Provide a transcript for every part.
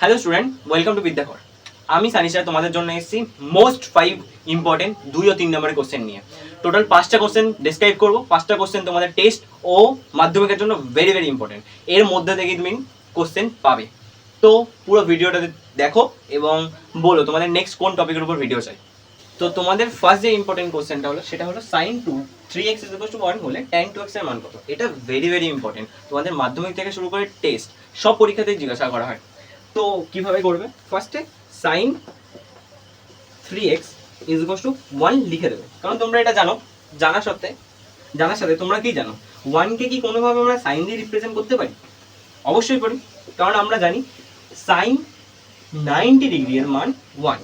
Hello student welcome to Vidyakar আমি সানিশা, তোমাদের জন্য এসেছি মোস্ট ফাইভ ইম্পর্টেন্ট দুই ও তিন নম্বরের কোশ্চেন নিয়ে। টোটাল পাঁচটা কোশ্চেন ডিসক্রাইব করব। পাঁচটা কোশ্চেন তোমাদের টেস্ট ও মাধ্যমিকের জন্য ভেরি ভেরি ইম্পর্টেন্ট এর মধ্যে থেকে তুমি কোশ্চেন পাবে। তো পুরো ভিডিওটা দেখো এবং বলো, তোমাদের নেক্সট কোন টপিকের উপর ভিডিও চাই? তো তোমাদের ফার্স্ট যে ইম্পর্টেন্ট কোশ্চেনটা হলো, সেটা হলো sin two three x is to one হলে টেন টু এক্সের মান কত? এটা ভেরি ভেরি ইম্পর্টেন্ট তোমাদের মাধ্যমিক থেকে শুরু করে টেস্ট সব পরীক্ষাতেই জিজ্ঞাসা করা হয়। তো কীভাবে করবে? ফার্স্টে sin three x is to one লিখে দেবে। কারণ তোমরা এটা জানো, জানা সত্ত্বে জানার সাথে তোমরা কি জানো? ওয়ানকে কি কোনোভাবে আমরা সাইন দিয়ে রিপ্রেজেন্ট করতে পারি? অবশ্যই পারি, কারণ আমরা জানি সাইন নাইনটি ডিগ্রি এর মান ওয়ান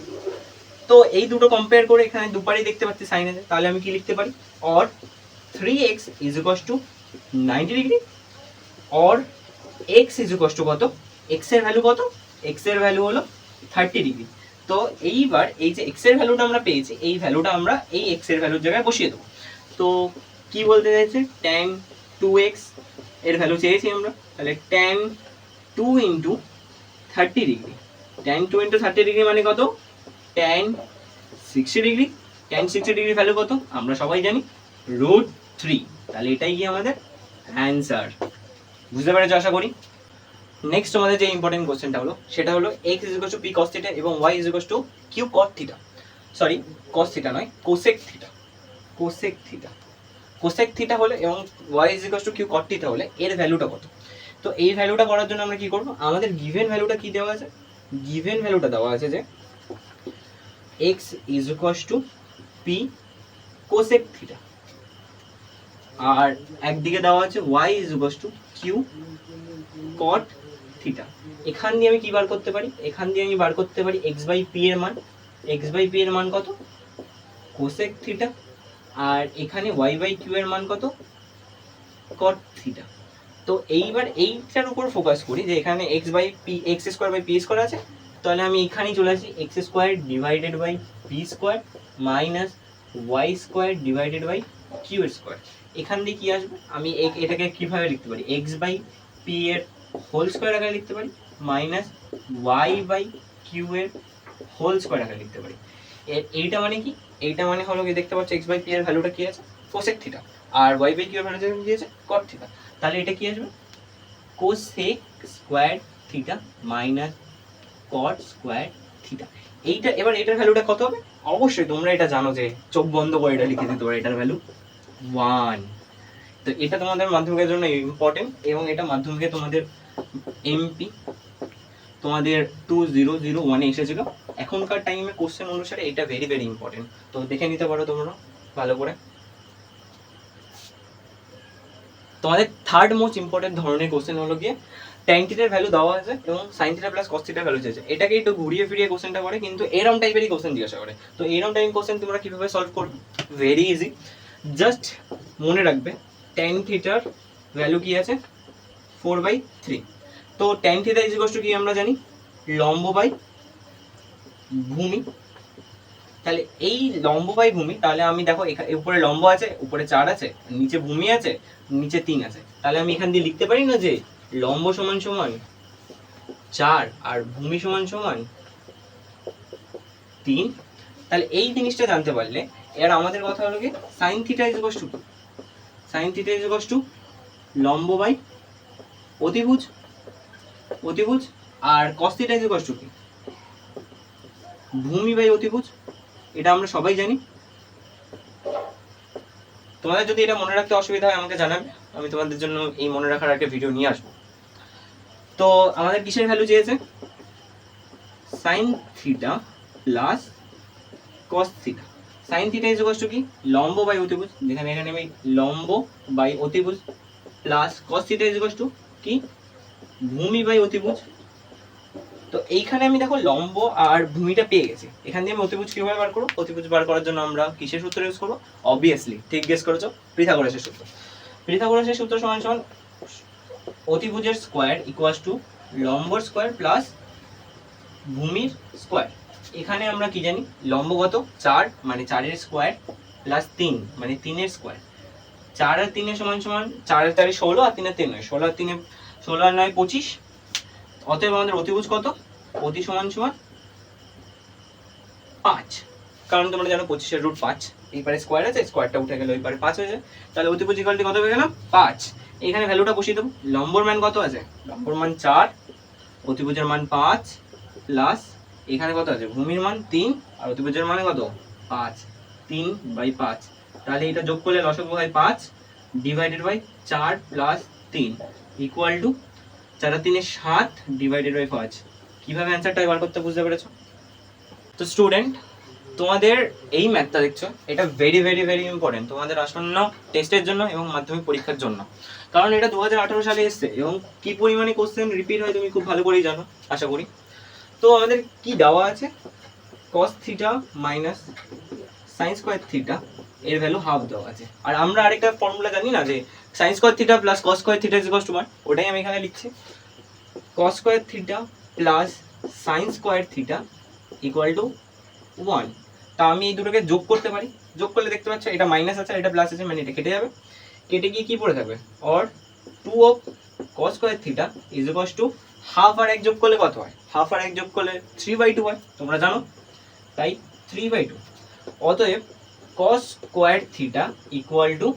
তো এই দুটো কম্পেয়ার করে এখানে দুপারই দেখতে পাচ্ছি সাইন আছে তাহলে আমি কি লিখতে পারি? Or three x is to ninety degree or x is to কত? এক্সের ভ্যালু কত? এক্সের ভ্যালু হলো থার্টি ডিগ্রি তো এইবার এই যে এক্সের ভ্যালুটা আমরা পেয়েছি, এই ভ্যালুটা আমরা এই এক্সের ভ্যালুর জায়গায় বসিয়ে দেবো। তো কি বলতে চাইছে? ট্যান টু এক্সের ভ্যালু চেয়েছি আমরা। তাহলে tan two into thirty degree tan two into thirty degree মানে কত? Tan sixty degree tan sixty degree value কত? আমরা সবাই জানি রুট থ্রি তাহলে এটাই কি আমাদের অ্যান্সার বুঝতে পেরেছ? আশা করি। নেক্সট আমাদের যে ইম্পর্টেন্ট কোশ্চেনটা হলো, সেটা হলো x is to p cos theta এবং y is to q cot theta sorry cos theta নয় cosec theta cosec theta cosec theta হলে এবং y is to q cot theta হলে এর ভ্যালুটা কত? তো এই ভ্যালুটা করার জন্য আমরা কি করব? আমাদের গিভেন ভ্যালুটা কি দেওয়া আছে? গিভেন ভ্যালুটা দেওয়া আছে যে x is to p cosec theta আর একদিকে দেওয়া আছে y is to q cot theta এখান দিয়ে আমি কি বার করতে পারি? এখান দিয়ে আমি বার করতে পারি এক্স বাই পি এর মান। এক্স বাই পি এর মান কত? কোসেক থিটা আর এখানে ওয়াই বাই কিউ এর মান কত? কট থিটা তো এইবার এইটার উপর ফোকাস করি যে এখানে x by p x square by p square আছে। তাহলে আমি এখানেই চলে আসি। X square divided by p square minus y square divided by q square এখান দিয়ে কি আসবে? আমি এটাকে কীভাবে লিখতে পারি? এক্স বাই পি এর হোল স্কোয়ার আকারে লিখতে পারি মাইনাস ওয়াই বাই কিউ এর হোল স্কোয়ার আকারে লিখতে পারি। এর এইটা মানে কি? এইটা মানে হলো কি দেখতে পাচ্ছ এক্স বাই পি এর ভ্যালুটা কি আছে? কোসেক থিটা আর ওয়াই বাই কিউ এর ভ্যালুটা কি আছে কট থিটা তাহলে এটা কি আসবে? Cosec square theta minus cot square theta এইটা, এবার এটার ভ্যালুটা কত হবে? অবশ্যই তোমরা এটা জানো যে চোখ বন্ধ করে এটা লিখে দিতে পারো, এটার ভ্যালু ওয়ান তো এটা তোমাদের মাধ্যমিকের জন্য ইম্পর্টেন্ট এবং এটা মাধ্যমিকে তোমাদের এমপি তোমাদের টু জিরো জিরো ওয়ানে এসেছিল। এখনকার টাইমে কোশ্চেন অনুসারে এটা ভেরি ভেরি ইম্পর্টেন্ট তো দেখে নিতে পারো তোমরা, ভালো করে। তোমাদের থার্ড মোস্ট ইম্পর্টেন্ট ধরনের কোশ্চেন হলো গিয়ে ট্যান থিটার ভ্যালু দেওয়া আছে এবং sin theta plus cos value চেয়েছে এটাকে একটু ঘুরিয়ে ফিরিয়ে কোশ্চেনটা করে, কিন্তু এরম টাইপেরই কোশ্চেন জিজ্ঞাসা করে। তো এরম টাইপ কোশ্চেন তোমরা কীভাবে সলভ করবে? ভেরি ইজি জাস্ট মনে রাখবে ট্যান থিটার ভ্যালু কি আছে? Four by three. তো ট্যান থিটা ইজ কি আমরা জানি? লম্ব বাই ভূমি। তাহলে এই লম্ব বাই ভূমি, তাহলে আমি দেখো এখা- উপরে লম্ব আছে, উপরে চার আছে, নিচে ভূমি আছে, নিচে তিন আছে। তাহলে আমি এখান দিয়ে লিখতে পারি না যে লম্ব সমান সমান চার আর ভূমি সমান সমান তিন? তাহলে এই জিনিসটা জানতে পারলে এর আমাদের কথা হলো কি? Sin theta is to sin theta is to লম্ব বাই অতিভুজ অতিভুজ, আর কস থিটা ইজ টু কি? ভূমি বাই অতিভুজ, এটা আমরা সবাই জানি। তোমাদের যদি এটা মনে রাখতে অসুবিধা হয়, আমাকে জানাবে। আমি তোমাদের জন্য এই মনে রাখার একটা ভিডিও নিয়ে আসব। তো আমাদের কিসের ভ্যালু চেয়েছে? Sin theta plus cos theta sin theta is to কি? লম্ব বাই অতিভুজ। যেখানে এখানে আমি লম্ব বাই অতিভুজ plus cos theta is to কি? ভূমি বাই অতিভুজ। তো এইখানে আমি দেখো লম্ব আর ভূমিটা পেয়ে গেছি। এখান দিয়ে আমি অতিভুজ কীভাবে বার করব? অতিভুজ বার করার জন্য আমরা কিসের সূত্র ইউজ করব? অবভিয়াসলি ঠিক গেস করেছ? পৃথাগোরাসের সূত্র। পৃথাগোরাসের সূত্র সমান সমান অতিভুজের স্কোয়ার ইকুয়াস টু লম্বর স্কোয়ার প্লাস ভূমির স্কোয়ার এখানে আমরা কি জানি? লম্ব কত? চার মানে চারের স্কোয়ার প্লাস তিন মানে তিনের স্কোয়ার চার আর তিনের সমান সমান চার আর চারে ষোলো আর তিনের তিন নয়। ষোলো আর তিনে, ষোলো আর নয় পঁচিশ। অতএব আমাদের অতিভুজ কত? অতি সমান সমান পাঁচ। কারণ তোমরা জানো পঁচিশের রুট পাঁচ। এই পারে স্কোয়ার আছে স্কোয়ারটা উঠে গেলে ওই পারে পাঁচ হয়ে যায়। তাহলে অতিভুজ ইকালটি কত হয়ে গেল পাঁচ। এখানে ভ্যালুটা বসিয়ে দেবো। লম্বর মান কত আছে? লম্বর মান চার, অতিভুজের মান পাঁচ প্লাস এখানে কত আছে? ভূমির মান তিন, আর অতিভুজের মানে কত? পাঁচ। তিন বাই পাঁচ। তাহলে এটা যোগ করলে লসগু হয় পাঁচ ডিভাইডেড বাই চার প্লাস তিন ইকুয়াল টু চার তিনে সাত ডিভাইডেড বাই পাঁচ। কীভাবে অ্যান্সারটা বার করতে বুঝতে পেরেছ? তো স্টুডেন্ট তোমাদের এই ম্যাথটা দেখছ, এটা ভেরি ভেরি ভেরি ইম্পর্টেন্ট তোমাদের আসন্ন টেস্টের জন্য এবং মাধ্যমিক পরীক্ষার জন্য। কারণ এটা দু হাজার আঠেরো সালে এসছে এবং কি পরিমাণে কোশ্চেন রিপিট হয় তুমি খুব ভালো করেই জানো, আশা করি। তো আমাদের কি দেওয়া আছে? Cos theta minus sine square theta এর ভ্যালু হাফ দেওয়া আছে। আর আমরা আরেকটা ফর্মুলা জানি না যে sine square theta plus cos square theta is to one ওটাই আমি এখানে লিখছি। Cos square theta plus sine square theta equal to one তা আমি এই দুটোকে যোগ করতে পারি। যোগ করলে দেখতে পাচ্ছ এটা মাইনাস আছে এটা প্লাস আছে মানে এটা কেটে যাবে। কেটে গিয়ে কি পড়ে থাকবে? Or two of cos square theta is equals to half আর এক যোগ করলে কত হয়? হাফ আর এক যোগ করলে থ্রি বাই টু হয়, তোমরা জানো? তাই থ্রি বাই টু অতএব cos square theta equal to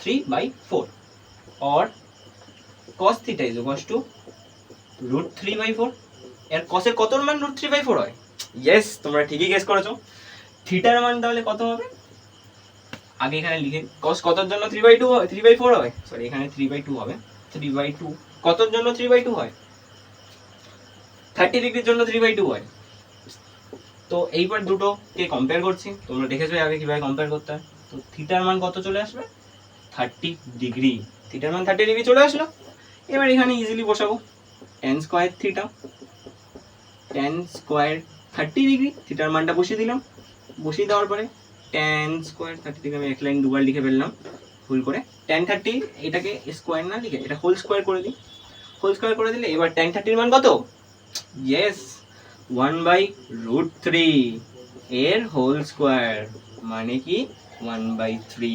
three by four or cos theta is equals to root three by four এর কসের কত মান রুট থ্রি বাই ফোর হয়? ইয়েস তোমরা ঠিকই গেস করেছ। থিটার মান তাহলে কত হবে? আগে এখানে লিখে কস কতর জন্য থ্রি বাই টু হয়? থ্রি বাই ফোর হয়? সরি এখানে থ্রি বাই টু হবে। থ্রি বাই টু কতর জন্য থ্রি বাই টু হয়? থার্টি ডিগ্রির জন্য থ্রি বাই টু হয়। তো এইবার দুটোকে কম্পেয়ার করছি? তোমরা দেখেছ আগে কীভাবে কম্পেয়ার করতে হয়। তো থিটার মান কত চলে আসবে? থার্টি ডিগ্রি থিটার মান থার্টি ডিগ্রি চলে আসলো। এবার এখানে ইজিলি বসাবো। Tan square theta tan square thirty degree থিটার মানটা বসিয়ে দিলাম। বসিয়ে দেওয়ার পরে টেন স্কোয়ার থার্টি থেকে আমি এক লাইন দুবার লিখে ফেললাম। ভুল করে। টেন থার্টি এটাকে স্কোয়ার না লিখে, এটা হোল স্কোয়ার করে দিই। হোল স্কোয়ার করে দিলে এবার টেন থার্টির মান কত? Yes one by root three এর হোল স্কোয়ার মানে কি? ওয়ান বাই থ্রি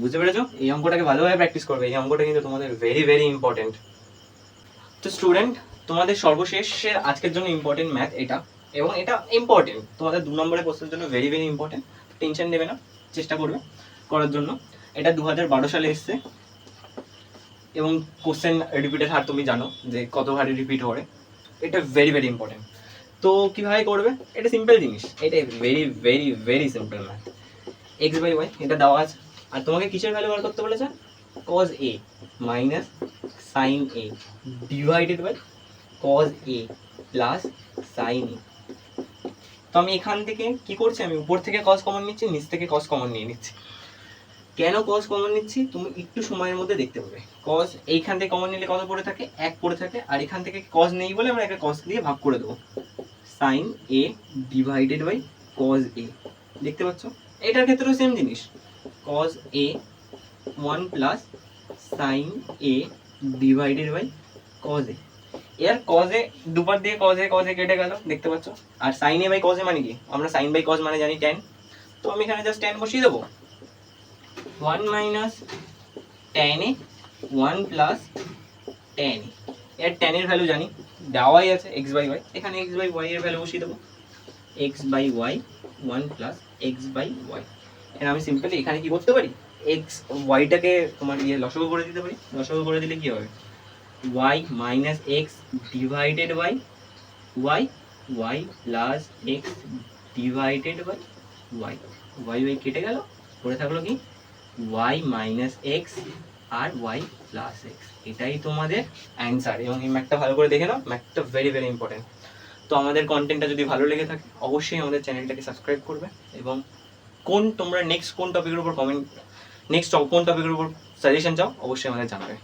বুঝতে পেরেছ? এই অঙ্কটাকে ভালোভাবে প্র্যাকটিস করবে। এই অঙ্কটা কিন্তু তোমাদের ভেরি ভেরি ইম্পর্টেন্ট তো স্টুডেন্ট তোমাদের সর্বশেষের আজকের জন্য ইম্পর্টেন্ট ম্যাথ এটা এবং এটা ইম্পর্টেন্ট তোমাদের দু নম্বরের প্রশ্নের জন্য ভেরি ভেরি ইম্পর্টেন্ট টেনশন নেবে না, চেষ্টা করবে করার জন্য। এটা দু হাজার বারো সালে এসছে। এবং কোশ্চেন রিপিটের হার তুমি জানো যে কত হারে রিপিট করে এটা ভেরি ভেরি ইম্পর্টেন্ট তো কীভাবে করবে? এটা সিম্পল জিনিস। এটা very very very simple math x by y এটা দেওয়া আছে। আর তোমাকে কিসের ভ্যালু বার করতে বলেছে? Cos A minus sine A divided by cos A plus sine A তো আমি এখান থেকে কি করছি? আমি উপর থেকে কজ কমন নিচ্ছি, নিচ থেকে কজ কমন নিয়ে নিচ্ছি। কেন কজ কমন নিচ্ছি? তুমি একটু সময়ের মধ্যে দেখতে পাবে। কজ এইখান থেকে কমন নিলে কত পড়ে থাকে? এক পড়ে থাকে। আর এখান থেকে কজ নেই বলে আমরা একটা কজ দিয়ে ভাগ করে দেবো। Sine A divided by cos A দেখতে পাচ্ছ? এটার ক্ষেত্রেও সেম জিনিস। Cos A one plus sine A divided by cos A এর কজে দুপার দিয়ে কজে কজে কেটে গেল। দেখতে পাচ্ছ? আর সাইন এ বাই কজে মানে কি? আমরা সাইন বাই কজ মানে জানি টেন তো আমি এখানে জাস্ট টেন বসিয়ে দেবো। One minus tan A one plus tan এর টেনের ভ্যালু জানি। দেওয়াই আছে এক্স বাই ওয়াই এখানে এক্স বাই ওয়াই এর ভ্যালু বসিয়ে দেবো। X by y one plus x by y এর আমি সিম্পলি এখানে কি করতে পারি? এক্স ওয়াইটাকে তোমার ইয়ে লসগু করে দিতে পারি। লসগু করে দিলে কি হবে? Y minus x divided by y y plus x divided by y y y কেটে গেল। পড়ে থাকল কি? ওয়াই মাইনাস এক্স আর ওয়াই প্লাস এক্স এটাই তোমাদের অ্যান্সার এবং এই ম্যাথটা ভালো করে দেখে নাও। ম্যাথটা ভেরি ভেরি ইম্পর্টেন্ট তো আমাদের কন্টেন্টটা যদি ভালো লেগে থাকে, অবশ্যই আমাদের চ্যানেলটাকে সাবস্ক্রাইব করবে এবং কোন তোমরা নেক্সট কোন টপিকের উপর কমেন্ট নেক্সট কোন টপিকের উপর সাজেশন চাও, অবশ্যই আমাদের জানাবে।